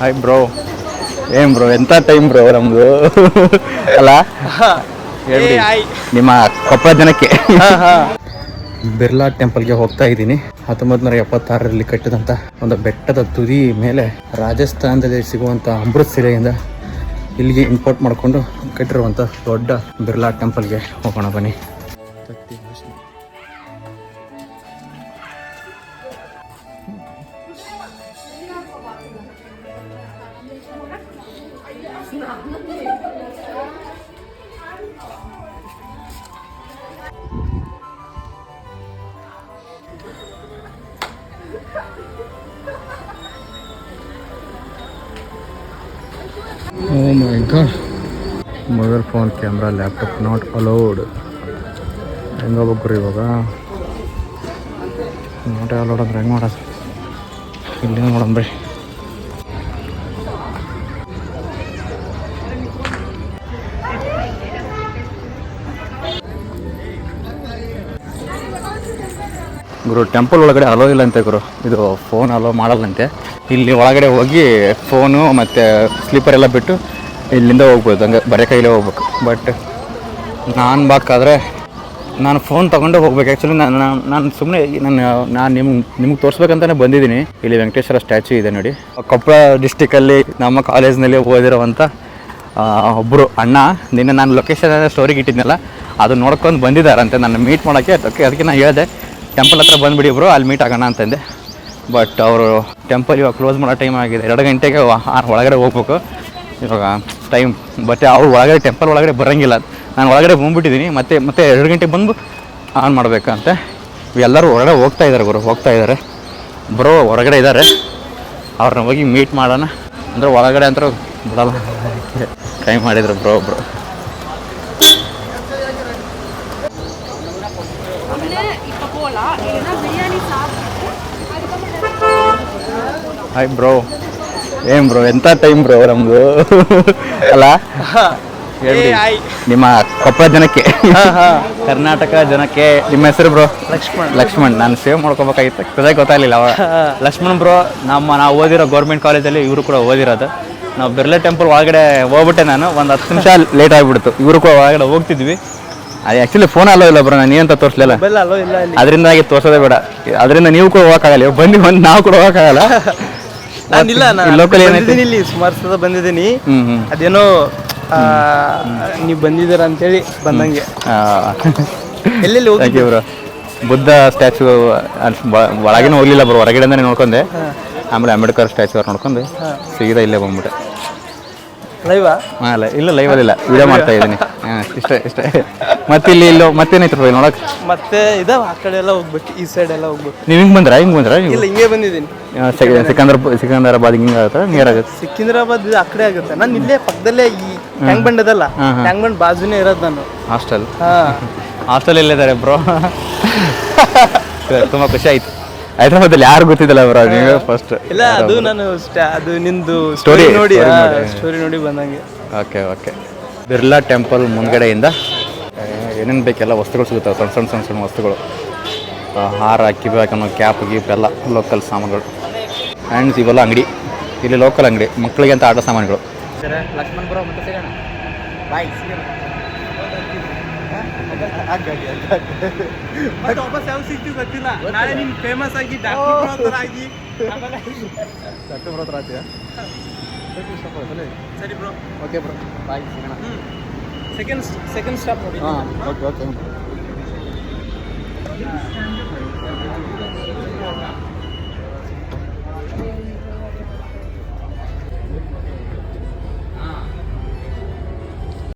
Hi bro ಏನ್ bro ಎಂತ time bro ನಮ್ದು? ಅಲ್ಲ ಹೇಳಿ ನಿಮ್ಮ ಕೊಪ್ಪ ಜನಕ್ಕೆ. ಬಿರ್ಲಾ ಟೆಂಪಲ್ಗೆ ಹೋಗ್ತಾ ಇದ್ದೀನಿ. ಹತ್ತೊಂಬತ್ತು ನೂರ ಎಪ್ಪತ್ತಾರರಲ್ಲಿ ಕಟ್ಟಿದಂಥ ಒಂದು ಬೆಟ್ಟದ ತುದಿ ಮೇಲೆ ರಾಜಸ್ಥಾನದಲ್ಲಿ ಸಿಗುವಂಥ ಅಮೃತ್ ಶಿಲೆಯಿಂದ ಇಲ್ಲಿಗೆ ಇಂಪೋರ್ಟ್ ಮಾಡಿಕೊಂಡು ಕಟ್ಟಿರುವಂಥ ದೊಡ್ಡ ಬಿರ್ಲಾ ಟೆಂಪಲ್ಗೆ ಹೋಗೋಣ ಬನ್ನಿ. oh my god mobile phone camera laptop not allowed ಹೆಂಗೆ ಹೋಗ್ಬೇಕ್ರಿ ಇವಾಗ ನಾಟ್ ಅಲೌಡ್ ಅಂದ್ರೆ ಹೆಂಗೆ ಮಾಡೋದು ಇಲ್ಲಿ ನೋಡೋಣ ಗುರು ಟೆಂಪಲ್ ಒಳಗಡೆ ಅಲೋ ಇಲ್ಲ ಅಂತೆ ಗುರು. ಇದು ಫೋನ್ ಅಲೋ ಮಾಡಲ್ಲಂತೆ. ಇಲ್ಲಿ ಒಳಗಡೆ ಹೋಗಿ ಫೋನು ಮತ್ತು ಸ್ಲೀಪರ್ ಎಲ್ಲ ಬಿಟ್ಟು ಇಲ್ಲಿಂದ ಹೋಗ್ಬೋದು, ಹಂಗೆ ಬರೀ ಕೈಲೇ ಹೋಗ್ಬೇಕು. ಬಟ್ ನಾನು ಬಾಕಾದರೆ ನಾನು ಫೋನ್ ತೊಗೊಂಡು ಹೋಗ್ಬೇಕು. ಆ್ಯಕ್ಚುಲಿ ನಾನು, ನಾನು- ನಾನು ಸುಮ್ಮನೆ ನಾನು ನಾನು ನಿಮ್ಗೆ ನಿಮ್ಗೆ ತೋರಿಸ್ಬೇಕಂತಲೇ ಬಂದಿದ್ದೀನಿ. ಇಲ್ಲಿ ವೆಂಕಟೇಶ್ವರ ಸ್ಟ್ಯಾಚು ಇದೆ ನೋಡಿ. ಕೊಪ್ಪಳ ಡಿಸ್ಟಿಕಲ್ಲಿ ನಮ್ಮ ಕಾಲೇಜ್ನಲ್ಲಿ ಓದಿರೋವಂಥ ಒಬ್ಬರು ಅಣ್ಣ. ನಿನ್ನೆ ನಾನು ಲೊಕೇಶನ್ ಸ್ಟೋರಿಗೆ ಇಟ್ಟಿದ್ನಲ್ಲ, ಅದು ನೋಡ್ಕೊಂಡು ಬಂದಿದ್ದಾರಂತೆ. ನನ್ನ ಮೀಟ್ ಮಾಡೋಕ್ಕೆ ಅದಕ್ಕೆ ಅದಕ್ಕೆ ನಾನು ಹೇಳಿದೆ. ಟೆಂಪಲ್ ಹತ್ರ ಬಂದುಬಿಡಿ ಇಬ್ಬರು ಅಲ್ಲಿ ಮೀಟ್ ಆಗೋಣ ಅಂತಂದೆ. ಬಟ್ ಅವರು ಟೆಂಪಲ್ ಇವಾಗ ಕ್ಲೋಸ್ ಮಾಡೋ ಟೈಮ್ ಆಗಿದೆ. ಎರಡು ಗಂಟೆಗೆ ಒಳಗಡೆ ಹೋಗ್ಬೇಕು. ಇವಾಗ ಟೈಮ್ ಬಟ್ ಅವ್ರು ಒಳಗಡೆ ಟೆಂಪಲ್ ಒಳಗಡೆ ಬರೋಂಗಿಲ್ಲ. ನಾನು ಒಳಗಡೆ ಬಂದ್ಬಿಟ್ಟಿದ್ದೀನಿ ಮತ್ತೆ ಮತ್ತೆ ಎರಡು ಗಂಟೆಗೆ ಬಂದು ಆನ್ ಮಾಡಬೇಕಂತ. ಎಲ್ಲರೂ ಹೊರಗಡೆ ಹೋಗ್ತಾ ಇದ್ದಾರೆ ಗುರು ಹೋಗ್ತಾ ಇದ್ದಾರೆ ಬ್ರೋ ಹೊರಗಡೆ ಇದ್ದಾರೆ ಅವ್ರನ್ನ ಹೋಗಿ ಮೀಟ್ ಮಾಡೋಣ. ಅಂದರೆ ಒಳಗಡೆ ಅಂತ ಬಿಡಲ್ಲ. ಟ್ರೈ ಮಾಡಿದ್ರು ಬ್ರೋ ಬ್ರೋ போகலாம் இல்லைன்னா பிரியாணி சாப்பிட்டு ಹಾಯ್ ಬ್ರೋ ಏನ್ ಬ್ರೋ ಎಂತ ಟೈಮ್ ಬ್ರೋ ನಮ್ದು ಅಲ್ಲ ಹೇಳ್ಬಿಡಿ. ನಿಮ್ಮ ಕೊಪ್ಪಳ ಜನಕ್ಕೆ ಕರ್ನಾಟಕ ಜನಕ್ಕೆ ನಿಮ್ಮ ಹೆಸರು ಬ್ರೋ ಲಕ್ಷ್ಮಣ್ ಲಕ್ಷ್ಮಣ್ ನಾನು ಸೇವ್ ಮಾಡ್ಕೋಬೇಕಾಗಿತ್ತು ಸದ್ಯ ಗೊತ್ತಾಗಲಿಲ್ಲ ಅವ ಲಕ್ಷ್ಮಣ್ ಬ್ರೋ ನಮ್ಮ ನಾವು ಓದಿರೋ ಗೌರ್ಮೆಂಟ್ ಕಾಲೇಜಲ್ಲಿ ಇವರು ಕೂಡ ಓದಿರೋದು ನಾವು ಬಿರ್ಲಾ ಟೆಂಪಲ್ ಒಳಗಡೆ ಹೋಗ್ಬಿಟ್ಟೆ ನಾನು ಒಂದು ಹತ್ತು ನಿಮಿಷ ಲೇಟ್ ಆಗಿಬಿಡ್ತು ಇವರು ಕೂಡ ಒಳಗಡೆ ಹೋಗ್ತಿದ್ವಿ ಅದು ಆ್ಯಕ್ಚುಲಿ ಫೋನ್ ಅಲ್ಲೋ ಇಲ್ಲ ಬ್ರೋ ನಾನು ಏನಂತ ತೋರಿಸ್ಲಿಲ್ಲ. ಅಲ್ಲೋ ಇಲ್ಲ ಇಲ್ಲಿ. ಅದರಿಂದಾಗಿ ತೋರ್ಸೋದೇ ಬೇಡ. ಅದರಿಂದ ನೀವು ಕೂಡ ಹೋಗೋಕ್ಕಾಗಲ್ಲ ಬನ್ನಿ ಬಂದು ಬಂದು ನಾವು ಕೂಡ ಹೋಗೋಕ್ಕಾಗಲ್ಲ. ನಾನಿಲ್ಲ ನಾನು ಲೋಕಲ್ ಏನೈತಿ? ಬಂದಿದ್ದೀನಿ ಇಲ್ಲಿ ಸುಮಾರು ಸಲ ಬಂದಿದ್ದೀನಿ. ಅದೇನೋ ನೀವು ಬಂದಿದ್ದೀರ ಅಂತೇಳಿ ಬಂದಂಗೆ. ಎಲ್ಲೆಲ್ಲಿ ಹೋಗಿ ಬ್ರೋ ಬುದ್ಧ ಸ್ಟ್ಯಾಚು ಒಳಗೇನು ಹೋಗ್ಲಿಲ್ಲ ಬ್ರೋ ಹೊರಗಡೆಯಿಂದನೇ ನೋಡ್ಕೊಂಡೆ. ಆಮೇಲೆ ಅಂಬೇಡ್ಕರ್ ಸ್ಟ್ಯಾಚು ಅವ್ರು ನೋಡ್ಕೊಂಡು. ಸೀದಾ ಇಲ್ಲೇ ಬಂದ್ಬಿಟ್ಟೆ. ಲೈವಾ ಹಾಂ ಅಲ್ಲ ಇಲ್ಲ ಲೈವಲ್ಲಿ ಇಲ್ಲ. ವಿಡಿಯೋ ಮಾಡ್ತಾ ಇದ್ದೀನಿ. ಹಾಂ ಇಷ್ಟೇ ಇಷ್ಟೇ. ಮತ್ತೆ ಇಲ್ಲಿ ಇಲ್ಲೋ ಮತ್ತೇನೈತೆ ನೋಡಕ್ಕೆ ಮತ್ತೆ ಇದಾವ ಆ ಕಡೆ ಎಲ್ಲ ಹೋಗ್ಬೇಕು ಈ ಸೈಡ್ ಎಲ್ಲ ಹೋಗ್ಬೇಕು. ನೀವು ಹಿಂಗೆ ಬಂದ್ರಾ? ಹಿಂಗೆ ಬಂದ್ರಾ ನೀವು? ಇಲ್ಲ ಹಿಂಗೆ ಬಂದಿದ್ದೀನಿ. ಸಿಕ- ಸಿಕಂದರ ಸಿಕಂದರಾಬಾದ್ ಹಿಂಗೆ ಆಗುತ್ತೆ? ನಿಯರ್ ಆಗುತ್ತೆ? ಸಿಕಿಂದ್ರಾಬಾದ್ ಇದು ಆ ಕಡೆ ಆಗುತ್ತೆ. ನಾನು ಇಲ್ಲೇ ಪಕ್ಕದಲ್ಲೇ ಈ ಟ್ಯಾಂಕ್ ಬಂಡ್ ಅದಲ್ಲ. ಟ್ಯಾಂಕ್ ಬಂಡ್ ಬಾಜುನೇ ಇರೋದು ನಾನು. ಹಾಸ್ಟೆಲ್ ಹಾ. ಹಾಸ್ಟೆಲ್ ಎಲ್ಲಿದ್ದಾರೆ ಬ್ರೋ ತುಂಬಾ ಖುಷಿ ಆಯ್ತು. ಹೈದ್ರಾಬಾದಲ್ಲಿ ಯಾರು ಗೊತ್ತಿದ್ದಲ್ಲ ಬ್ರೋ ನೀವು ಫಸ್ಟ್ ಇಲ್ಲ ಅದು ನಾನು ಸ್ಟಾ- ಅದು ನಿಂದು Story, ಸ್ಟೋರಿ ನೋಡಿ story ಸ್ಟೋರಿ ನೋಡಿ ಬಂದಂಗೆ. ಓಕೆ ಓಕೆ ಬಿರ್ಲಾ ಟೆಂಪಲ್ ಮುಂದ್ಗಡೆಯಿಂದ ಏನೇನು ಬೇಕೆಲ್ಲ ವಸ್ತುಗಳು ಸಿಗುತ್ತವೆ ಸಣ್ಣ ಸಣ್ಣ ಸಣ್ಣ ಸಣ್ಣ ವಸ್ತುಗಳು. ಆ, ಹಾರ ಬೇಕನ್ನೋ ಕ್ಯಾಪ್ ಗೀಪ್ ಎಲ್ಲ ಲೋಕಲ್ ಸಾಮಾನುಗಳು. ಆ್ಯಂಡ್ ಇವೆಲ್ಲ ಅಂಗಡಿ. ಇಲ್ಲಿ ಲೋಕಲ್ ಅಂಗಡಿ. ಮಕ್ಕಳಿಗೆ ಅಂತ ಆಟ ಸಾಮಾನುಗಳು. ಲಕ್ಷ್ಮಣ್ ಬ್ರೋ ಬಾಯ್ ಮತ್ತೆ ವಾಪಸ್ ಯಾವ ಸಿಗ್ತೀವಿ ಗೊತ್ತಿಲ್ಲ. ನಾಳೆ ನೀನು ಫೇಮಸ್ ಆಗಿ ಡಾಕ್ಟರ್ ಆಗಿ. ಸರಿ ಬ್ರೋ ಓಕೆ ಬ್ರೋ ಬಾಯ್ ಸಿಗೋಣ ಸೆಕೆಂಡ್ ಸೆಕೆಂಡ್ ಸ್ಟಾಪ್ ನೋಡಿ. ಹಾಂ ಓಕೆ ಓಕೆ